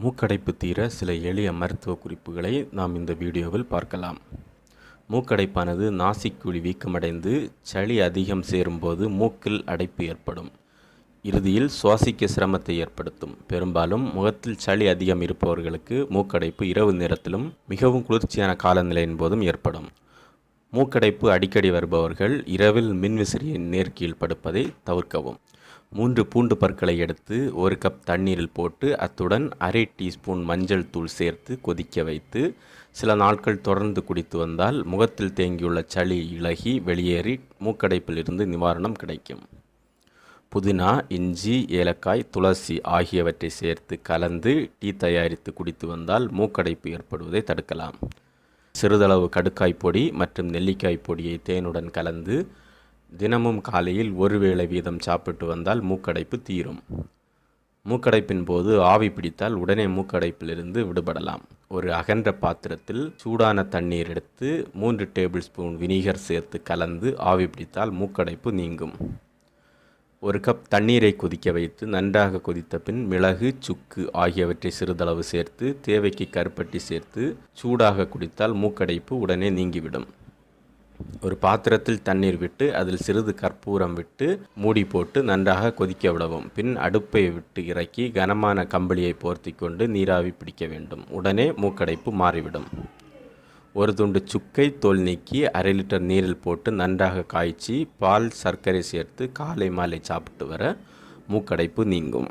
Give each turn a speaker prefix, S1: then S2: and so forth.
S1: மூக்கடைப்பு தீர சில எளிய மருத்துவ குறிப்புகளை நாம் இந்த வீடியோவில் பார்க்கலாம். மூக்கடைப்பானது நாசிக்குழி வீக்கமடைந்து சளி அதிகம் சேரும்போது மூக்கில் அடைப்பு ஏற்படும். இறுதியில் சுவாசிக்க சிரமத்தை ஏற்படுத்தும். பெரும்பாலும் முகத்தில் சளி அதிகம் இருப்பவர்களுக்கு மூக்கடைப்பு இரவு நேரத்திலும் மிகவும் குளிர்ச்சியான காலநிலையின் போதும் ஏற்படும். மூக்கடைப்பு அடிக்கடி வருபவர்கள் இரவில் மின்விசிறியின் நேர்கீழ் படுப்பதை தவிர்க்கவும். மூன்று பூண்டு பற்களை எடுத்து ஒரு கப் தண்ணீரில் போட்டு அத்துடன் அரை டீஸ்பூன் மஞ்சள் தூள் சேர்த்து கொதிக்க வைத்து சில நாட்கள் தொடர்ந்து குடித்து வந்தால் முகத்தில் தேங்கியுள்ள சளி இலகி வெளியேறி மூக்கடைப்பிலிருந்து நிவாரணம் கிடைக்கும். புதினா இஞ்சி ஏலக்காய் துளசி ஆகியவற்றை சேர்த்து கலந்து டீ தயாரித்து குடித்து வந்தால் மூக்கடைப்பு ஏற்படுவதை தடுக்கலாம். சிறிதளவு கடுக்காய் பொடி மற்றும் நெல்லிக்காய் பொடியை தேனுடன் கலந்து தினமும் காலையில் ஒரு வேளை வீதம் சாப்பிட்டு வந்தால் மூக்கடைப்பு தீரும். மூக்கடைப்பின் போது ஆவி பிடித்தால் உடனே மூக்கடைப்பிலிருந்து விடுபடலாம். ஒரு அகன்ற பாத்திரத்தில் சூடான தண்ணீர் எடுத்து மூன்று டேபிள் ஸ்பூன் வினிகர் சேர்த்து கலந்து ஆவி பிடித்தால் மூக்கடைப்பு நீங்கும். ஒரு கப் தண்ணீரை கொதிக்க வைத்து நன்றாக கொதித்த பின் மிளகு சுக்கு ஆகியவற்றை சிறிதளவு சேர்த்து தேவைக்கு கருப்பட்டி சேர்த்து சூடாக குடித்தால் மூக்கடைப்பு உடனே நீங்கிவிடும். ஒரு பாத்திரத்தில் தண்ணீர் விட்டு அதில் சிறிது கற்பூரம் விட்டு மூடி போட்டு நன்றாக கொதிக்க விடவும். பின் அடுப்பை விட்டு இறக்கி கனமான கம்பளியை போர்த்தி கொண்டு நீராவி பிடிக்க வேண்டும். உடனே மூக்கடைப்பு மாறிவிடும். ஒரு துண்டு சுக்கை தோல் நீக்கி அரை லிட்டர் நீரில் போட்டு நன்றாக காய்ச்சி பால் சர்க்கரை சேர்த்து காலை மாலை சாப்பிட்டு வர மூக்கடைப்பு நீங்கும்.